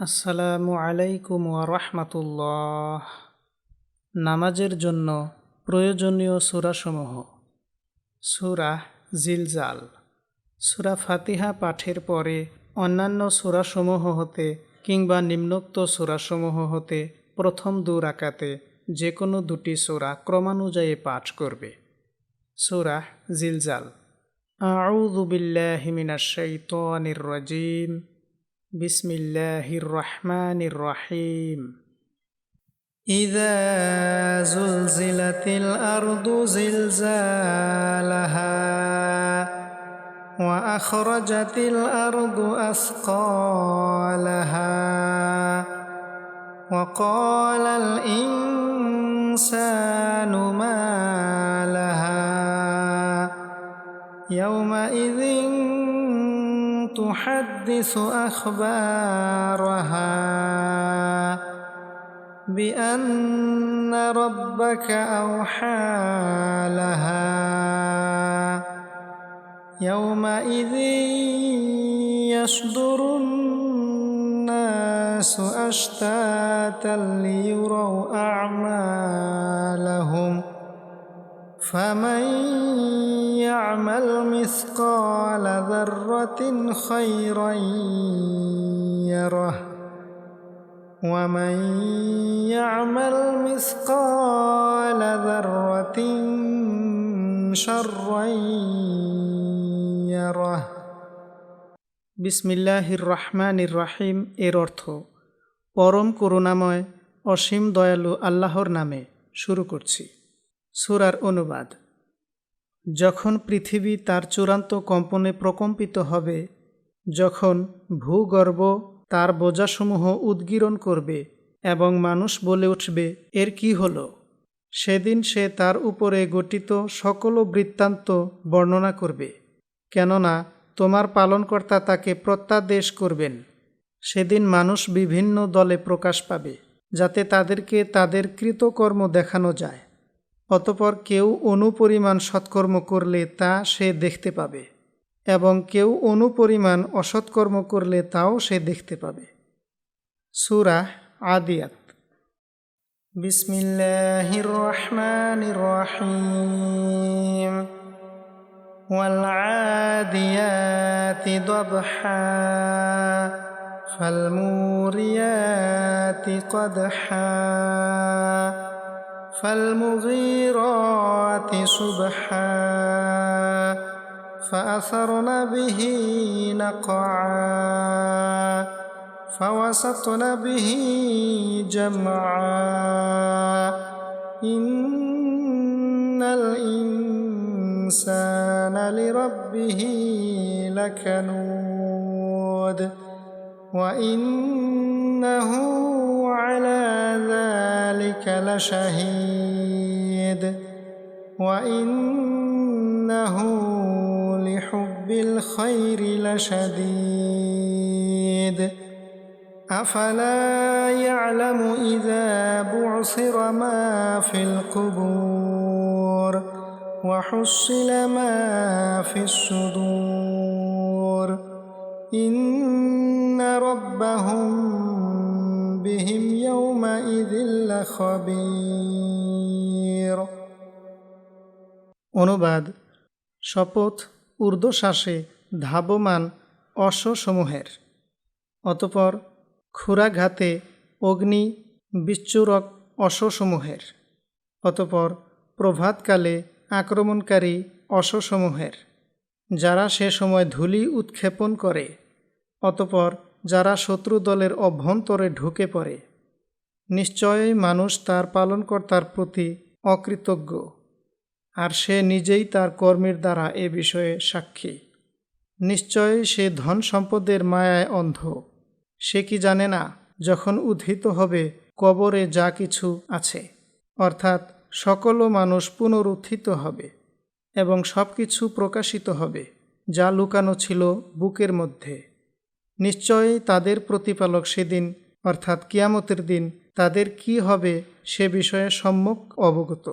আসসালামু আলাইকুম ওয়ারহমাতুল্লাহ নামাজের জন্য প্রয়োজনীয় সূরাসমূহ। সুরা জিলজাল। সুরা ফাতিহা পাঠের পরে অন্যান্য সূরাসমূহ হতে কিংবা নিম্নোক্ত সূরাসমূহ হতে প্রথম দু রাকাতে যে কোনো দুটি সূরা ক্রমানুযায়ী পাঠ করবে। সুরা জিলজাল। আউযু বিল্লাহি মিনাশ রাজিম। بسم الله الرحمن الرحيم. إذا زلزلت الأرض زلزالها وأخرجت الأرض أثقالها وقال الإنسان ما لها يومئذ تحدث أخبارها بأن ربك أوحى لها يومئذ يصدر الناس أشتاتا ليروا أعمالهم فمن يعمل مثقال ذرة خيرا يره ومن يعمل مثقال ذرة شرا يره বিসমিল্লাহির রহমানির রাহিম এর অর্থ পরম করুণাময় অসীম দয়ালু আল্লাহর নামে শুরু করছি সুরার অনুবাদ যখন পৃথিবী তার চূড়ান্ত কম্পনে প্রকম্পিত হবে, যখন ভূগর্ভ তার বোঝাসমূহ উদ্গীরণ করবে এবং মানুষ বলে উঠবে, এর কি হলো? সেদিন সে তার উপরে গঠিত সকল বৃত্তান্ত বর্ণনা করবে, কেননা তোমার পালনকর্তা তাকে প্রত্যাদেশ করবেন। সেদিন মানুষ বিভিন্ন দলে প্রকাশ পাবে, যাতে তাদেরকে তাদের কৃতকর্ম দেখানো যায়। অতপর কেউ অনুপরিমাণ সৎকর্ম করলে তা সে দেখতে পাবে এবং কেউ অনুপরিমাণ অসৎকর্ম করলে তাও সে দেখতে পাবে সুরা আদিয়াত বিসমিল্লাহির রহমানির রহিম والعاديات ضبحا فالموريات قدحا فالمغيرات صبحا فأثرن به نقعا فوسطن به جمعا. إن الإنسان لربه لكنود وإنه على لشهيد وإنه لحب الخير لشديد. أفلا يعلم إذا بعثر ما في القبور وحصل ما في الصدور. إن ربهم بهم يومئذ لخبير অনুবাদ শপথ ঊর্ধ্বশ্বাসে ধাবমান অশ্বসমূহের অতপর ক্ষুরাঘাতে অগ্নি বিচ্ছুরক অশ্বসমূহের অতপর প্রভাতকালে আক্রমণকারী অশ্বসমূহের যারা সে সময় ধূলি উৎক্ষেপণ করে অতপর যারা শত্রু দলের অভ্যন্তরে ঢুকে পড়ে, নিশ্চয়ই মানুষ তার পালনকর্তার প্রতি অকৃতজ্ঞ, আর সে নিজেই তার কর্মের দ্বারা এ বিষয়ে সাক্ষী। নিশ্চয়ই সে ধন সম্পদের মায়ায় অন্ধ। সে কি জানে না যখন উদ্ধিত হবে কবরে যা কিছু আছে, অর্থাৎ সকল মানুষ পুনরুত্থিত হবে এবং সব কিছু প্রকাশিত হবে, যা লুকানো ছিল বুকের মধ্যে। নিশ্চয়ই তাদের প্রতিপালক সেদিন অর্থাৎ কিয়ামতের দিন তাদের কি হবে সে বিষয়ে সম্যক অবগত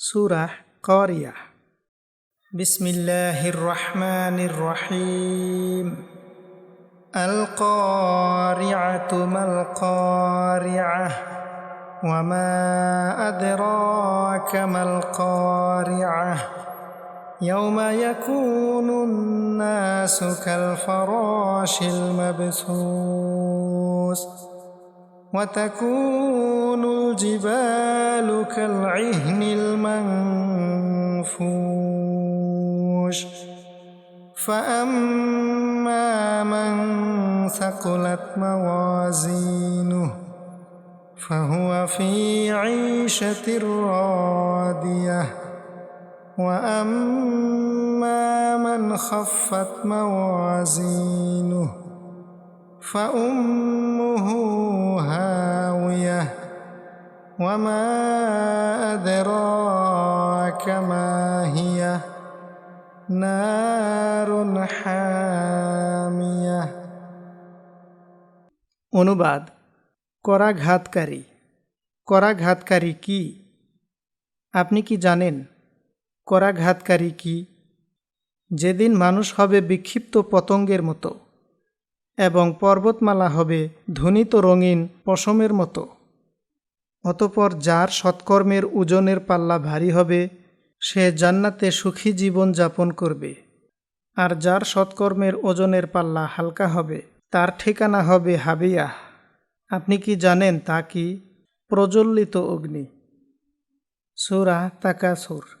সুরাহ করিয়া বিসমিল্লাহির রহমানির রহিম القارعة ما القارعة وما أدراك ما القارعة يوم يكون الناس كالفراش المبثوث وتكون الجبال كالعهن المنفوش فأما من ثقلت موازينه فهو في عيشة راضية وأما من خفت موازينه فأمه هاوية وما أدراك ما هي نار حامية অনুবাদ করাঘাতকারী করাঘাতকারী কি আপনি কি জানেন করাঘাতকারী কি? যেদিন মানুষ হবে বিক্ষিপ্ত পতঙ্গের মতো এবং পর্বতমালা হবে ধ্বনিত রঙিন পশমের মতো, অতপর যার সৎকর্মের ওজনের পাল্লা ভারী হবে, সে জান্নাতে সুখী জীবন যাপন করবে। আর যার সৎকর্মের ওজনের পাল্লা হালকা হবে, তার ঠিকানা হবে হাবিয়া। আপনি কি জানেন তা কি? প্রজ্বলিত অগ্নি। সুরা তাকাসুর।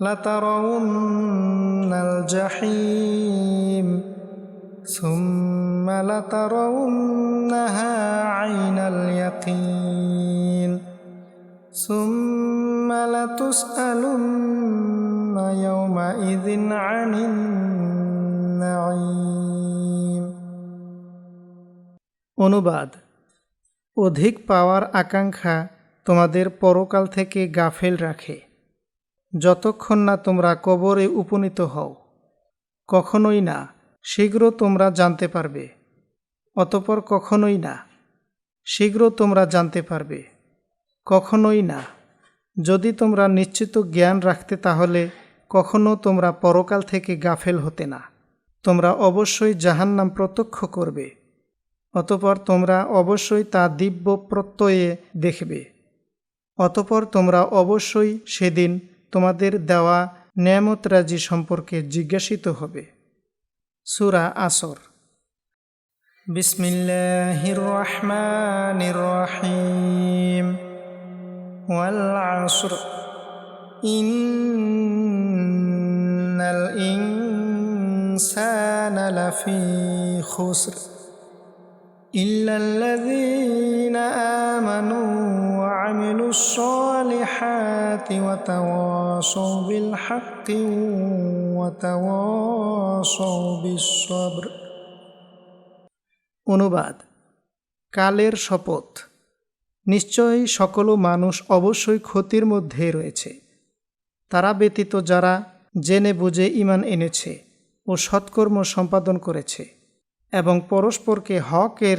لترون الجحيم ثم لترونها عين اليقين ثم لتسألن يومئذ عن النعيم অনুবাদ অধিক পাওয়ার আকাঙ্ক্ষা তোমাদের পরকাল থেকে গাফেল রাখে যতক্ষণ না তোমরা কবরে উপনীত হও, কখনোই না শীঘ্র তোমরা জানতে পারবে, অতপর কখনোই না শীঘ্র তোমরা জানতে পারবে, কখনোই না। যদি তোমরা নিশ্চিত জ্ঞান রাখতে, তাহলে কখনো তোমরা পরকাল থেকে গাফেল হতে না। তোমরা অবশ্যই জাহান্নাম প্রত্যক্ষ করবে, অতপর তোমরা অবশ্যই তা দিব্য প্রত্যয়ে দেখবে, অতপর তোমরা অবশ্যই সেদিন তোমাদের দেওয়া ন্যামতরাজি সম্পর্কে জিজ্ঞাসিত হবে। সুরা আসর। বিসমিল্লাহির রহমানির রহিম ওয়াল আসর ইন্নাল লাফি খুসর। إلا الذين آمنوا وعملوا الصالحات وتواصوا بالحق وتواصوا بالصبر অনুবাদ কালের শপথ নিশ্চয়ই সকল মানুষ অবশ্যই ক্ষতির মধ্যে রয়েছে তারা ব্যতীত যারা জেনে বুঝে ইমান এনেছে ও সৎকর্ম সম্পাদন করেছে এবং পরস্পরকে হকের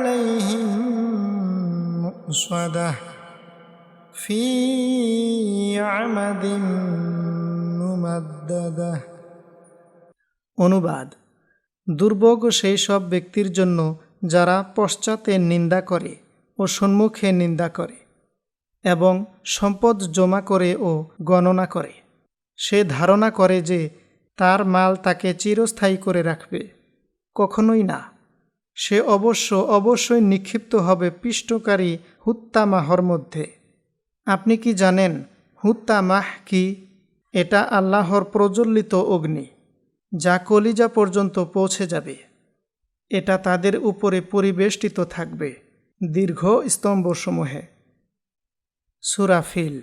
عليهم مؤصدة في عمد ممدده অনুবাদ দুর্ভোগ সেই সব ব্যক্তির জন্য যারা পশ্চাতে নিন্দা করে ও সম্মুখে নিন্দা করে এবং সম্পদ জমা করে ও গণনা করে সে ধারণা করে যে তার মাল তাকে চিরস্থায়ী করে রাখবে কখনোই না সে অবশ্য অবশ্যই নিক্ষিপ্ত হবে পিষ্টকারী হুত্তামাহর মধ্যে। আপনি কি জানেন হুত্তামাহ কি? এটা আল্লাহর প্রজ্বলিত অগ্নি, যা কলিজা পর্যন্ত পৌঁছে যাবে। এটা তাদের উপরে পরিবেষ্টিত থাকবে দীর্ঘ স্তম্ভসমূহে। সুরাফিল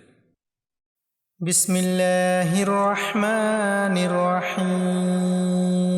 বিসমিল্লাহির রহমানির রহিম।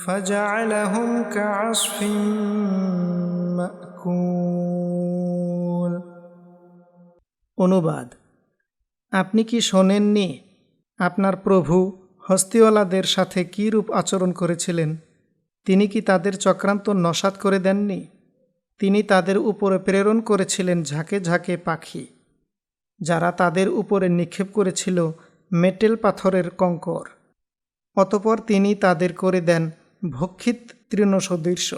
فجعلهم كعصف مأكول অনুবাদ আপনি কি শোনেননি আপনার প্রভু হস্তিওয়ালাদের সাথে কী রূপ আচরণ করেছিলেন তিনি কি তাদের চক্রান্ত নসাত করে দেননি তিনি তাদের উপরে প্রেরণ করেছিলেন ঝাঁকে ঝাঁকে পাখি যারা তাদের উপরে নিক্ষেপ করেছিল মেটেল পাথরের কঙ্কর অতপর তিনি তাদের করে দেন ভক্ষিত তৃণসদৃশ্য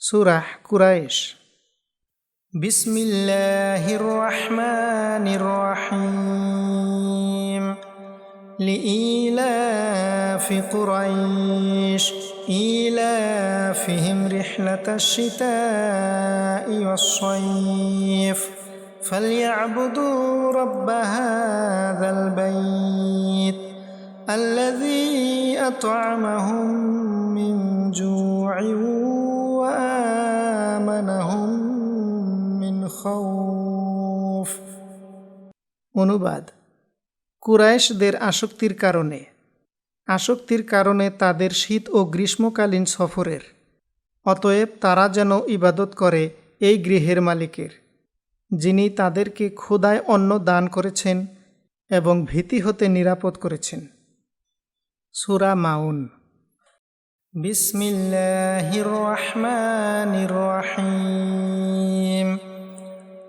সুরাহ কুরায়েশ بسم الله الرحمن الرحيم لإيلاف قريش إيلافهم رحلة الشتاء والصيف فليعبدوا رب هذا البيت الذي أطعمهم من جوع وآمنهم من خوف অনুবাদ কুরাইশদের আসক্তির কারণে আসক্তির কারণে তাদের শীত ও গ্রীষ্মকালীন সফরের অতএব তারা যেন ইবাদত করে এই গৃহের মালিকের যিনি তাদেরকে ক্ষুদায় অন্ন দান করেছেন এবং ভীতি হতে নিরাপদ করেছেন সুরা মাউন بسم الله الرحمن الرحيم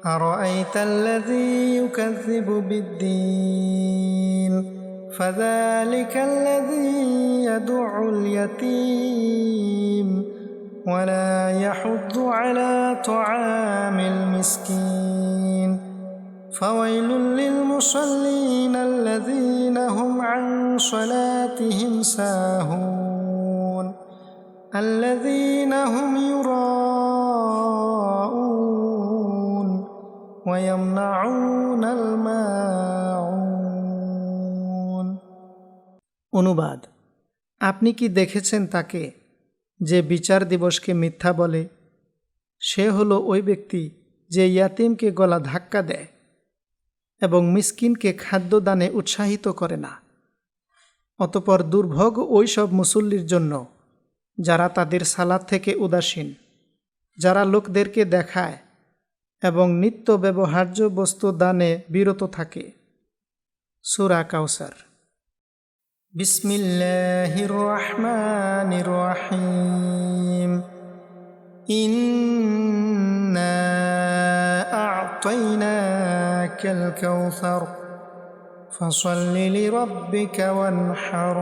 أرأيت الذي يكذب بالدين فذلك الذي يدع اليتيم ولا يحض على طعام المسكين فويل للمصلين الذين هم عن صلاتهم ساهون الذين هم يراءون ويمنعون الماعون অনুবাদ আপনি কি দেখেছেন তাকে যে বিচার দিবসকে মিথ্যা বলে সে হলো ওই ব্যক্তি যে ইয়াতিমকে গলা ধাক্কা দেয় এবং মিসকিনকে খাদ্য দানে উৎসাহিত করে না। অতপর দুর্ভোগ ওই সব মুসল্লির জন্য, যারা তাদের সালাদ থেকে উদাসীন, যারা লোকদেরকে দেখায় এবং নিত্য ব্যবহার্য বস্তু দানে বিরত থাকে। সুরা কাউসার বিসমিল্লাহ أعطيناك الكوثر فصل لربك وانحر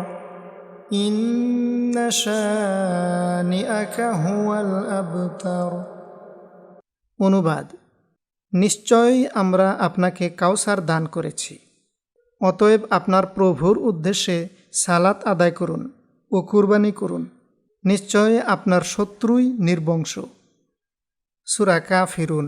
إن شانئك هو الأبتر অনুবাদ নিশ্চয়ই আমরা আপনাকে কাউসার দান করেছি অতএব আপনার প্রভুর উদ্দেশ্যে সালাত আদায় করুন ও কুরবানি করুন নিশ্চয় আপনার শত্রুই নির্বংশ সুরা কাফিরুন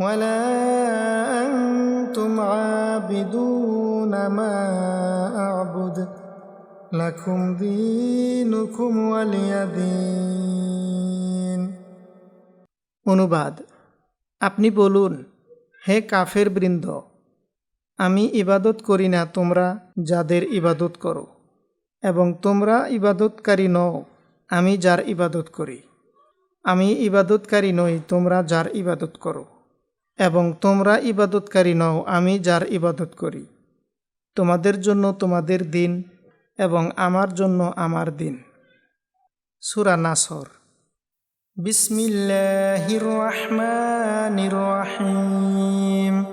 ولا أنتم عابدون ما أعبد لكم دينكم ولي دين অনুবাদ আপনি বলুন হে কাফের বৃন্দ আমি ইবাদত করি না তোমরা যাদের ইবাদত করো এবং তোমরা ইবাদতকারী নও আমি যার ইবাদত করি আমি ইবাদতকারী নই তোমরা যার ইবাদত করো এবং তোমরা ইবাদতকারী নও আমি যার ইবাদত করি তোমাদের জন্য তোমাদের দিন এবং আমার জন্য আমার দিন সুরা নাসর بسم الله الرحمن الرحيم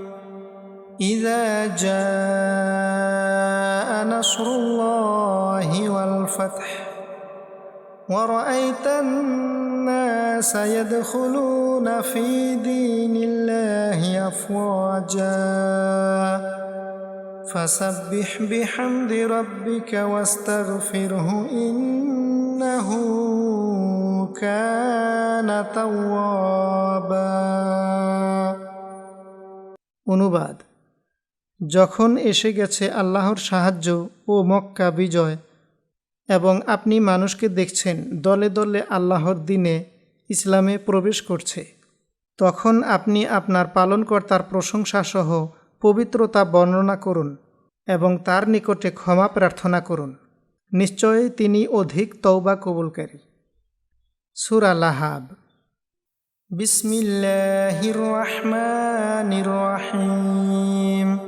إذا جاء نصر الله والفتح ورأيت الناس يدخلون في دين الله أفواجا فسبح بحمد ربك واستغفره إنه كان توابا অনুবাদ যখন এসে গেছে আল্লাহর সাহায্য ও মক্কা বিজয় এবং আপনি মানুষকে দেখছেন, দলে দলে আল্লাহর দিনে ইসলামে প্রবেশ করছে। তখন আপনি আপনার পালনকর্তার প্রশংসাসহ পবিত্রতা বর্ণনা করুন এবং তার নিকটে ক্ষমা প্রার্থনা করুন। নিশ্চয়ই তিনি অধিক তৌবা কবুলকারী। সুরা লাহাব। বিসমিল্লাহির রহমানির রহিম।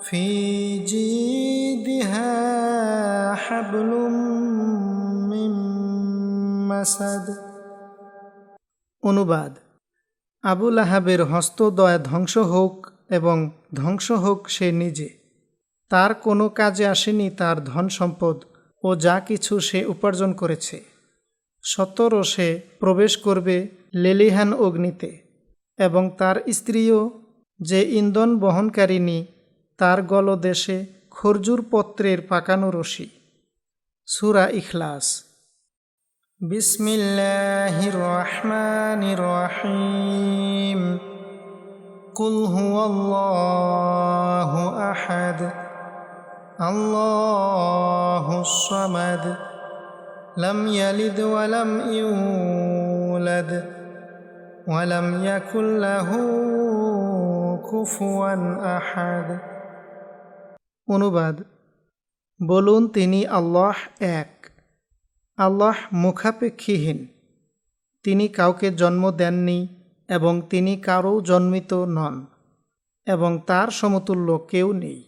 في جيدها حبل من مسد অনুবাদ আবুল আহাবের হস্তদয় ধ্বংস হোক এবং ধ্বংস হোক সে নিজে তার কোনো কাজে আসেনি তার ধন সম্পদ ও যা কিছু সে উপার্জন করেছে সতরও সে প্রবেশ করবে লেলিহান অগ্নিতে এবং তার স্ত্রীও যে ইন্ধন বহনকারিণী তার গলদেশে খরজুর পত্রের পাকানো রশি। সুরা ইখলাস। বিসমিল্লাহির রহমানির রহিম কুল হুয়াল্লাহু আহাদ। আল্লাহুস সামাদ। লাম লাম কুফুয়ান অনুবাদ বলুন তিনি আল্লাহ এক আল্লাহ মুখাপেক্ষীহীন তিনি কাউকে জন্ম দেননি এবং তিনি কারও জন্মিত নন এবং তার সমতুল্য কেউ নেই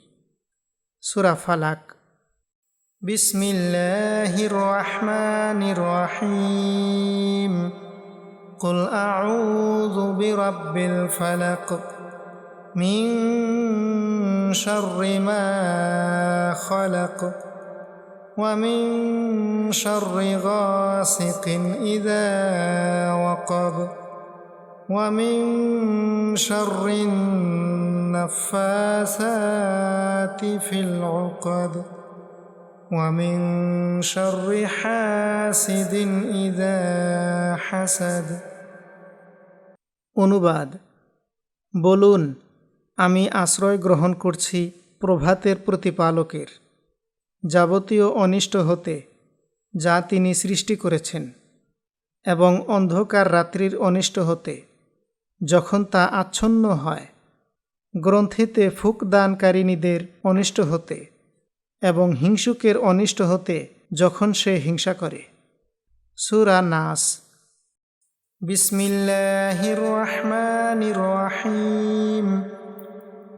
সুরা ফালাক بسم الله الرحمن الرحيم قل اعوذ برب الفلق من شر ما خلق ومن شر غاسق اذا وقب ومن شر النفاثات في العقد ومن شر حاسد إذا حسد অনুবাদ বলুন আমি আশ্রয় গ্রহণ করছি প্রভাতের প্রতিপালকের। যাবতীয় অনিষ্ট হতে যা তিনি সৃষ্টি করেছেন এবং অন্ধকার রাত্রির অনিষ্ট হতে যখন তা আচ্ছন্ন হয়, গ্রন্থিতে ফুকদানকারিণীদের অনিষ্ট হতে এবং হিংসুকের অনিষ্ট হতে যখন সে হিংসা করে। সুরা নাস। বিসমিল্লাহ রহমান রহিম।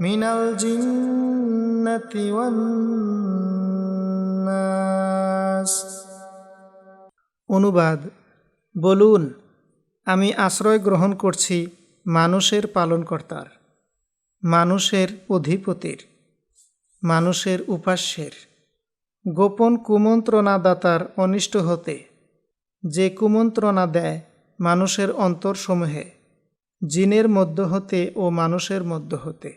من الجنة والناس অনুবাদ বলুন আমি আশ্রয় গ্রহণ করছি মানুষের পালনকর্তার মানুষের অধিপতির মানুষের উপাস্যের গোপন কুমন্ত্রণাদাতার অনিষ্ট হতে যে কুমন্ত্রণা দেয় মানুষের অন্তরসমূহে জিনের মধ্য হতে ও মানুষের মধ্য হতে